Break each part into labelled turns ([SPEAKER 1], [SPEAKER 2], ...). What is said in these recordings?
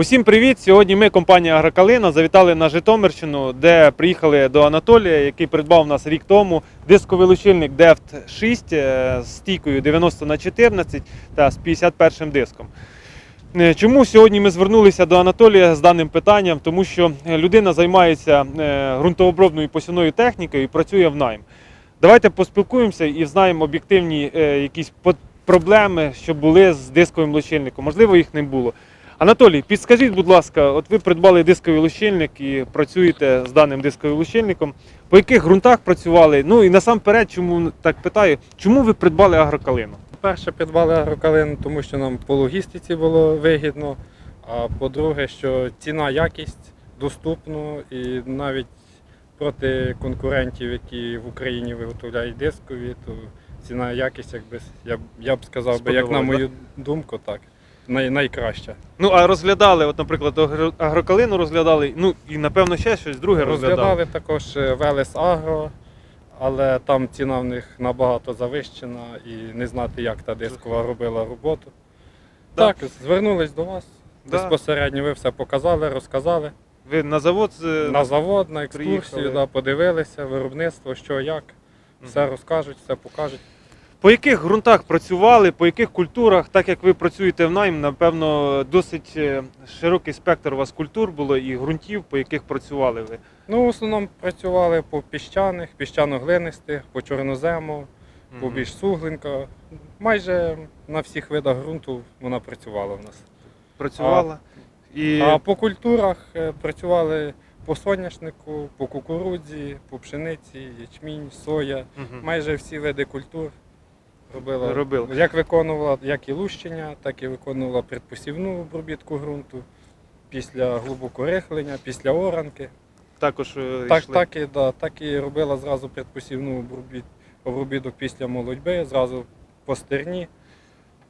[SPEAKER 1] Усім привіт! Сьогодні ми, компанія Агрокалина, завітали на Житомирщину, де приїхали до Анатолія, який придбав нас рік тому дисковий лучильник DEFT 6 е, з стійкою 90 на 14 та з 51 диском. Е, Чому сьогодні ми звернулися до Анатолія з даним питанням? Тому що людина займається е, ґрунтообробною посівною технікою і працює в найм. Давайте поспілкуємося і знаємо об'єктивні якісь проблеми, що були з дисковим лучильником. Можливо, їх не було. Анатолій, підскажіть, будь ласка, от ви придбали дисковий лущильник і працюєте з даним дисковим лущильником. По яких ґрунтах працювали? Ну і насамперед, чому так питаю, чому ви придбали агрокалину?
[SPEAKER 2] Перше, придбали агрокалин, тому що нам по логістиці було вигідно. А по-друге, що ціна, якість доступно і навіть проти конкурентів, які в Україні виготовляють дискові, то ціна, якість, якби я б я б сказав би, як на мою думку, так. Най, найкраща.
[SPEAKER 1] Ну а розглядали, от, наприклад, агро- агрокалину розглядали, ну і напевно ще щось друге розглядали.
[SPEAKER 2] Розглядали також е, Велес Агро, але там ціна в них набагато завищена і не знати, як та дискова робила роботу.
[SPEAKER 1] Да.
[SPEAKER 2] Так, звернулись до вас.
[SPEAKER 1] Да.
[SPEAKER 2] Безпосередньо ви все показали, розказали.
[SPEAKER 1] Ви на завод з-
[SPEAKER 2] На завод, на екскурсію,
[SPEAKER 1] приїхали.
[SPEAKER 2] да, подивилися, виробництво, що як. Все розкажуть, все покажуть.
[SPEAKER 1] По яких ґрунтах працювали, по яких культурах, так як ви працюєте в найм, напевно, досить е, широкий спектр у вас культур було і ґрунтів, по яких працювали ви.
[SPEAKER 2] Ну, в основному працювали по піщаних, піщано-глинистих, по чорнозему, по
[SPEAKER 1] Мгм.
[SPEAKER 2] більш суглинка. Майже на всіх видах ґрунту вона працювала в нас.
[SPEAKER 1] Працювала. І
[SPEAKER 2] А по культурах е, працювали по соняшнику, по кукурудзі, по пшениці, ячмінь, соя.
[SPEAKER 1] Мгм.
[SPEAKER 2] Майже всі види культур робила.
[SPEAKER 1] Робила.
[SPEAKER 2] Як виконувала як і лущення, так і виконувала предпосівну обробітку ґрунту після глибокого рихлення, після оранки.
[SPEAKER 1] також е,
[SPEAKER 2] Так,
[SPEAKER 1] йшли.
[SPEAKER 2] так, і, да, так і робила зразу предпосівну обробіт, обробіток після молодьби, зразу по стерні.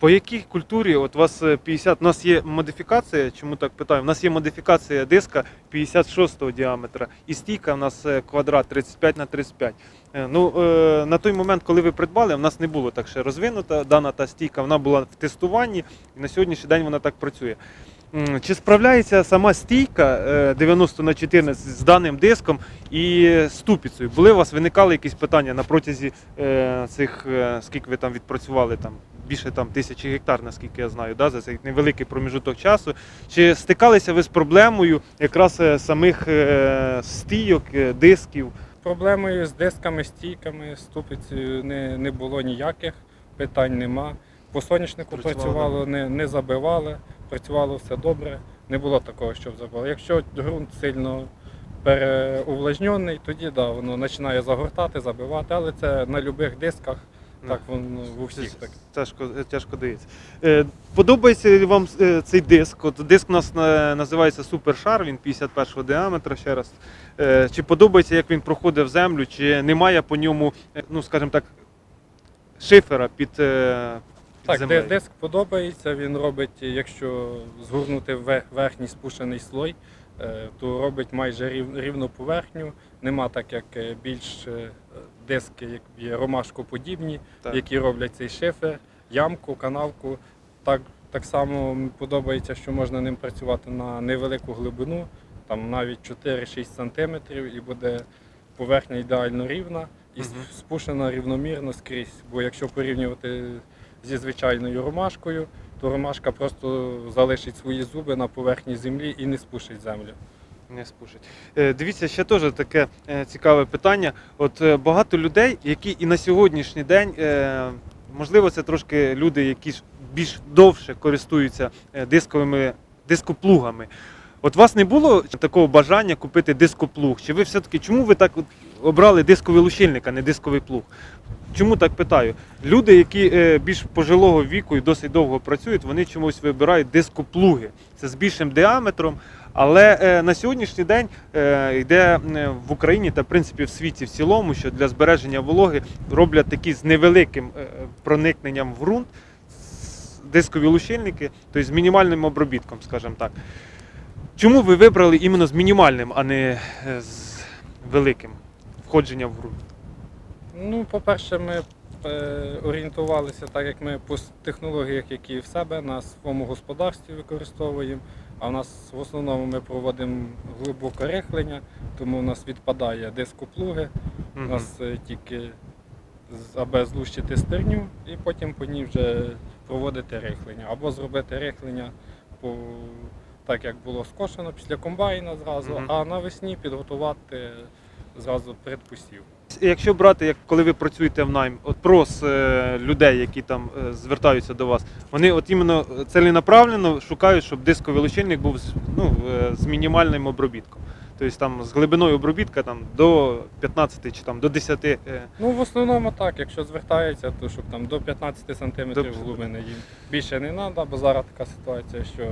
[SPEAKER 1] По якій культурі, от у вас е, 50, у нас є модифікація, чому так питаю? У нас є модифікація диска 56-го діаметра і стійка у нас е, квадрат 35 на 35. Е, Ну, е, на той момент, коли ви придбали, в нас не було так ще розвинута дана та стійка, вона була в тестуванні, і на сьогоднішній день вона так працює. Чи справляється сама стійка е, 90 на 14 з даним диском і ступицею? Були у вас виникали якісь питання на протязі е, цих, е, скільки ви там відпрацювали там? Більше там тисячі гектар, наскільки я знаю, да, за цей невеликий проміжуток часу. Чи стикалися ви з проблемою якраз е, самих е, стійок, е, дисків?
[SPEAKER 2] Проблемою з дисками, стійками, ступицею не, не було ніяких, питань нема. По соняшнику
[SPEAKER 1] Працювало
[SPEAKER 2] працювало, не, не забивали, працювало все добре. Не було такого, щоб забило. Якщо ґрунт сильно переувлажнений, тоді да, воно починає загортати, забивати, але це на будь-яких дисках, так воно в усіх так.
[SPEAKER 1] Тяжко, е, тяжко дається. Е, подобається вам е, цей диск? От диск у нас називається Супершар, він 51-го діаметра ще раз. Е, чи подобається, як він проходить в землю, чи немає по ньому, е, ну скажімо так, шифера під, е,
[SPEAKER 2] Так,
[SPEAKER 1] землею?
[SPEAKER 2] диск подобається, він робить, якщо згорнути верхній спушений слой, то робить майже рівну поверхню. Нема так, як більш диски, як є ромашкоподібні,
[SPEAKER 1] Так.
[SPEAKER 2] які роблять цей шифер, ямку, канавку. Так, так само подобається, що можна ним працювати на невелику глибину, там навіть 4-6 см, і буде поверхня ідеально рівна і
[SPEAKER 1] Мгм.
[SPEAKER 2] спушена рівномірно скрізь. Бо якщо порівнювати зі звичайною ромашкою, то ромашка просто залишить свої зуби на поверхні землі і не спушить землю.
[SPEAKER 1] Не спушить. Е, Дивіться, ще теж таке е, цікаве питання. От е, багато людей, які і на сьогоднішній день, можливо, це трошки люди, які більш довше користуються дисковими дископлугами. От у вас не було такого бажання купити дископлуг? Чи ви все-таки чому ви так обрали дисковий лущильник, а не дисковий плуг? Чому так питаю? Люди, які е, більш пожилого віку і досить довго працюють, вони чомусь вибирають дископлуги. Це з більшим діаметром. Але е, на сьогоднішній день е, йде в Україні та в принципі в світі в цілому, що для збереження вологи роблять такі з невеликим проникненням в ґрунт дискові лущильники, тобто з мінімальним обробітком, скажімо так. Чому ви вибрали іменно з мінімальним, а не з великим входженням в ґрунт?
[SPEAKER 2] Ну, по-перше, ми е, орієнтувалися, так як ми по технологіях, які в себе на своєму господарстві використовуємо. А в нас в основному ми проводимо глибоке рихлення, тому у нас відпадає дископлуги, у нас е, тільки аби злущити стерню і потім по ній вже проводити рихлення. Або зробити рихлення по так, як було скошено після комбайна зразу,
[SPEAKER 1] Мгм.
[SPEAKER 2] а навесні підготувати зразу предпосів.
[SPEAKER 1] Якщо брати, як коли ви працюєте в найм, от прос е, людей, які там е, звертаються до вас, вони от іменно целенаправленно шукають, щоб дисковий лічильник був з- ну, е, з мінімальним обробітком. Тобто там з глибиною обробітка там, до 15 чи там, до 10. е,
[SPEAKER 2] Ну, в основному так, якщо звертаються, то щоб там до 15 см
[SPEAKER 1] До-
[SPEAKER 2] глибини їм більше не треба, бо зараз така ситуація, що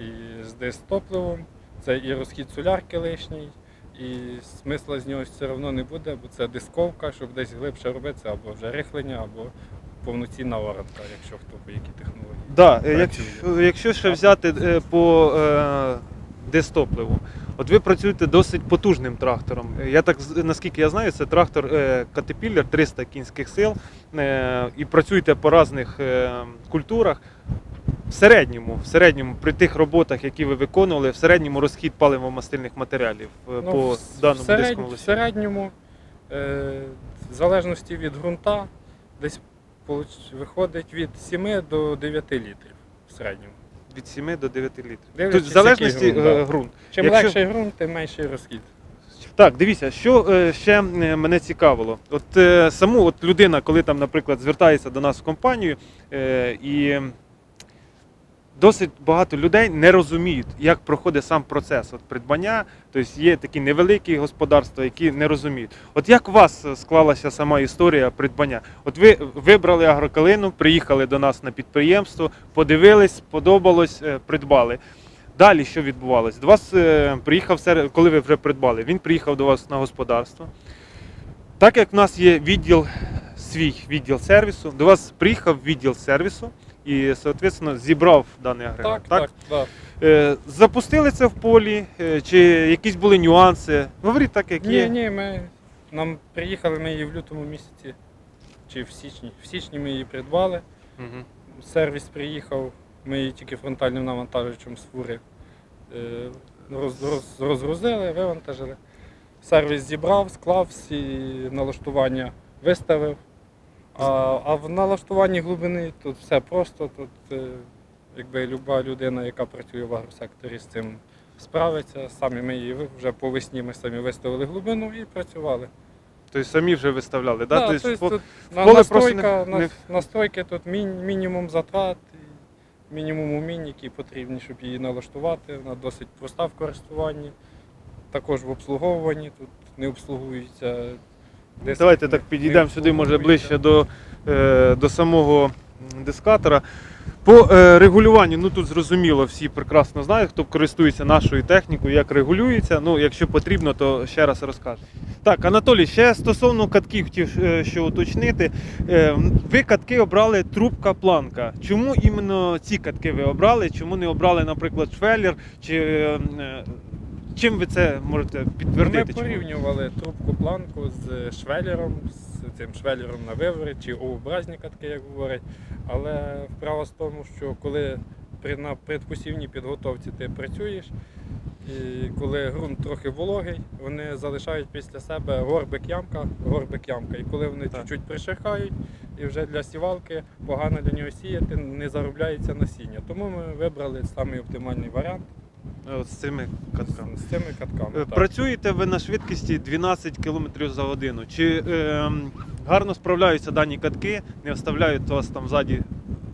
[SPEAKER 2] і з дистопливом, це і розхід солярки лишній, і смисла з нього все одно не буде, бо це дисковка, щоб десь глибше робити, або вже рихлення, або повноцінна оранка, якщо хто по які технології.
[SPEAKER 1] Да, е, якщо, якщо ще взяти е, по е, дистопливу, от ви працюєте досить потужним трактором. Е, Я так наскільки я знаю, це трактор е, Caterpillar 300 кінських сил, е, і працюєте по різних е, культурах. В середньому, в середньому, при тих роботах, які ви виконували, в середньому розхід паливо-мастильних матеріалів е,
[SPEAKER 2] Ну,
[SPEAKER 1] по
[SPEAKER 2] в,
[SPEAKER 1] даному
[SPEAKER 2] в, середнь-
[SPEAKER 1] дисковому
[SPEAKER 2] в
[SPEAKER 1] листі.
[SPEAKER 2] середньому, е, в залежності від ґрунта, десь получ- виходить від 7 до 9 літрів в середньому.
[SPEAKER 1] від 7 до 9 літрів.
[SPEAKER 2] Дивлячись,
[SPEAKER 1] Тобто, в залежності
[SPEAKER 2] який ґрунт,
[SPEAKER 1] е,
[SPEAKER 2] да.
[SPEAKER 1] ґрунт.
[SPEAKER 2] Чим
[SPEAKER 1] Якщо-
[SPEAKER 2] легший ґрунт, тим менший розхід.
[SPEAKER 1] Так, дивіться, що е, ще е, мене цікавило. От е, саму от людина, коли там, наприклад, звертається до нас в компанію, е, і досить багато людей не розуміють, як проходить сам процес от, придбання. Тобто є такі невеликі господарства, які не розуміють. От як у вас е, склалася сама історія придбання? От ви вибрали агрокалину, приїхали до нас на підприємство, подивились, сподобалось, е, придбали. Далі що відбувалось? До вас е, приїхав коли ви вже придбали, він приїхав до вас на господарство. Так як в нас є відділ, свій відділ сервісу, до вас приїхав відділ сервісу і, соответственно, зібрав даний агрегат.
[SPEAKER 2] Так, так, так.
[SPEAKER 1] Е, запустили це в полі, е, чи якісь були нюанси? Говоріть так, як
[SPEAKER 2] Ні,
[SPEAKER 1] є.
[SPEAKER 2] ні, ми нам приїхали ми її в лютому місяці, чи в січні. В січні ми її придбали.
[SPEAKER 1] Мгм.
[SPEAKER 2] Сервіс приїхав, ми її тільки фронтальним навантажувачем з фури е, роз, роз, розгрузили, вивантажили. Сервіс зібрав, склав всі налаштування, виставив. А, а в налаштуванні глибини тут все просто. Тут е, якби люба людина, яка працює в агросекторі, з цим справиться. Самі ми її вже по весні ми самі виставили глибину і працювали.
[SPEAKER 1] Тобто самі вже виставляли, да?
[SPEAKER 2] Да,
[SPEAKER 1] Тобто,
[SPEAKER 2] тобто тут настройка,
[SPEAKER 1] не-
[SPEAKER 2] настройки тут мінімум затрат, мінімум умінь, які потрібні, щоб її налаштувати. Вона досить проста в користуванні, також в обслуговуванні. Тут не обслугуються.
[SPEAKER 1] Давайте так підійдемо сюди, може ближче до, е, до самого дискатора. По е, регулюванню, ну тут зрозуміло, всі прекрасно знають, хто користується нашою технікою, як регулюється. Ну, якщо потрібно, то ще раз розкажу. Так, Анатолій, ще стосовно катків хотів е, що уточнити. Ви катки обрали трубка планка. Чому іменно ці катки ви обрали? Чому не обрали, наприклад, швеллер? Чи чим ви це можете підтвердити?
[SPEAKER 2] Ми порівнювали трубку планку з швелером, з цим швелером на виворі чи овобразні катки, як говорять. Але вправа з тому, що коли при на предпосівній підготовці ти працюєш, і коли ґрунт трохи вологий, вони залишають після себе горбик ямка, горбик ямка. І коли вони чуть-чуть пришерхають, і вже для сівалки погано для нього сіяти, не заробляється насіння. Тому ми вибрали самий оптимальний варіант
[SPEAKER 1] От з цими катками.
[SPEAKER 2] з, цими катками.
[SPEAKER 1] Е,
[SPEAKER 2] так.
[SPEAKER 1] Працюєте ви на швидкості 12 км за годину. Чи е, гарно справляються дані катки, не оставляють вас там ззаді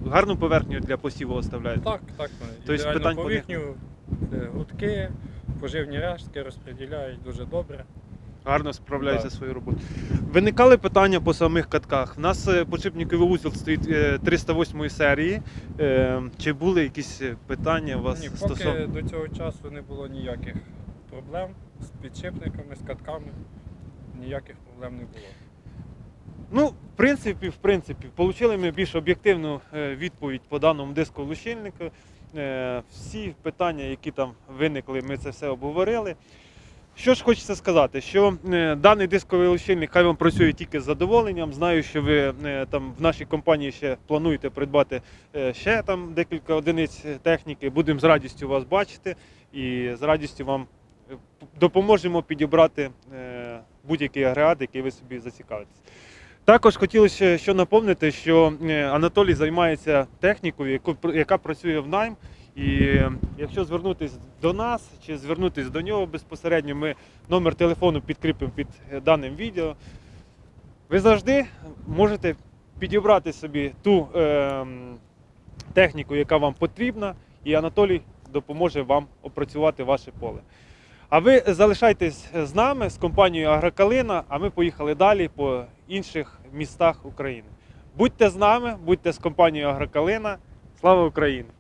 [SPEAKER 1] гарну поверхню для посіву оставляють?
[SPEAKER 2] Так, так.
[SPEAKER 1] Тобто питань по них
[SPEAKER 2] поверхню, е, гудки, поживні рештки розподіляють дуже добре.
[SPEAKER 1] Гарно справляються
[SPEAKER 2] Так.
[SPEAKER 1] своєю роботою. Виникали питання по самих катках. У нас е, подшипниковий узел стоїть е, 308 серії. Е, Чи були якісь е, питання у вас
[SPEAKER 2] Ні, поки
[SPEAKER 1] стосовно?
[SPEAKER 2] до цього часу не було ніяких проблем з підшипниками, з катками. Ніяких проблем не було.
[SPEAKER 1] Ну, в принципі, в принципі, отримали ми більш об'єктивну е, відповідь по даному диску лучильнику. Е, Всі питання, які там виникли, ми це все обговорили. Що ж хочеться сказати, що е, даний дисковий лущильник хай вам працює тільки з задоволенням. Знаю, що ви е, там в нашій компанії ще плануєте придбати е, ще там декілька одиниць техніки. Будемо з радістю вас бачити і з радістю вам допоможемо підібрати будь-який агрегат, який ви собі зацікавитесь. Також хотілося що напомнити, що Анатолій займається технікою, яка працює в найм. І якщо звернутися до нас чи звернутися до нього безпосередньо, ми номер телефону підкріпимо під даним відео. Ви завжди можете підібрати собі ту е, техніку, яка вам потрібна, і Анатолій допоможе вам опрацювати ваше поле. А ви залишайтесь з нами, з компанією Агрокалина, а ми поїхали далі по інших містах України. Будьте з нами, будьте з компанією Агрокалина. Слава Україні!